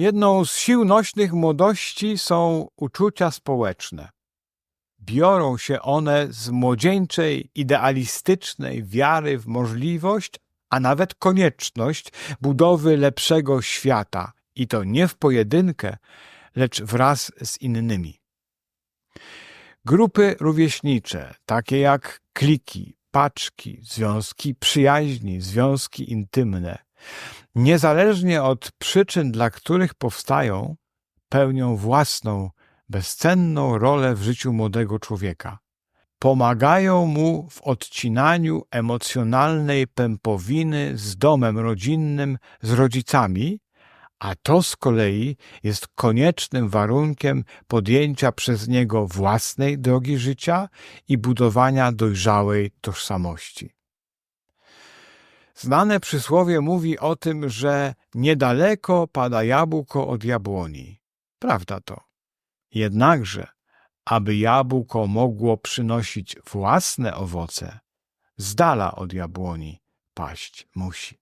Jedną z sił nośnych młodości są uczucia społeczne. Biorą się one z młodzieńczej, idealistycznej wiary w możliwość, a nawet konieczność budowy lepszego świata i to nie w pojedynkę, lecz wraz z innymi. Grupy rówieśnicze, takie jak kliki, paczki, związki przyjaźni, związki intymne, niezależnie od przyczyn, dla których powstają, pełnią własną, bezcenną rolę w życiu młodego człowieka. Pomagają mu w odcinaniu emocjonalnej pępowiny z domem rodzinnym, z rodzicami, a to z kolei jest koniecznym warunkiem podjęcia przez niego własnej drogi życia i budowania dojrzałej tożsamości. Znane przysłowie mówi o tym, że niedaleko pada jabłko od jabłoni. Prawda to. Jednakże, aby jabłko mogło przynosić własne owoce, z dala od jabłoni paść musi.